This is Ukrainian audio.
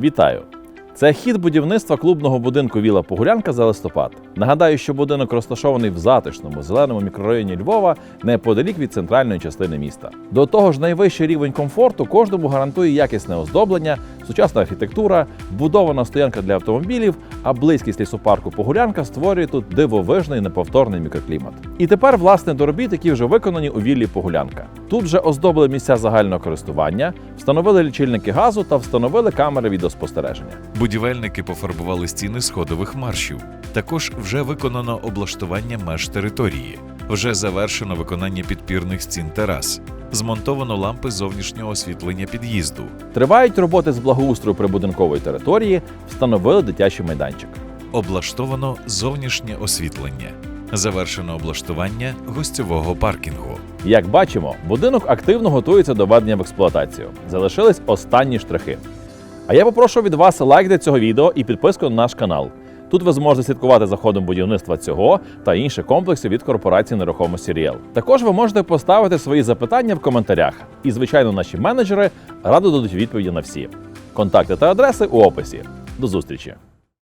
Вітаю! Це хід будівництва клубного будинку Віла Погулянка за листопад. Нагадаю, що будинок розташований в затишному зеленому мікрорайоні Львова неподалік від центральної частини міста. До того ж, найвищий рівень комфорту кожному гарантує якісне оздоблення, сучасна архітектура, вбудована стоянка для автомобілів, а близькість лісопарку Погулянка створює тут дивовижний неповторний мікроклімат. І тепер, власне, до робіт, які вже виконані у віллі Погулянка. Тут вже оздобили місця загального користування, встановили лічильники газу та встановили камери відеоспостереження. Будівельники пофарбували стіни сходових маршів. Також вже виконано облаштування меж території. Вже завершено виконання підпірних стін терас. Змонтовано лампи зовнішнього освітлення під'їзду. Тривають роботи з благоустрою прибудинкової території, встановили дитячий майданчик. Облаштовано зовнішнє освітлення. Завершено облаштування гостьового паркінгу. Як бачимо, будинок активно готується до введення в експлуатацію. Залишились останні штрихи. А я попрошу від вас лайк до цього відео і підписку на наш канал. Тут ви зможете слідкувати за ходом будівництва цього та інших комплексів від корпорації нерухомості Ріел. Також ви можете поставити свої запитання в коментарях, і, звичайно, наші менеджери радо дадуть відповіді на всі. Контакти та адреси у описі. До зустрічі!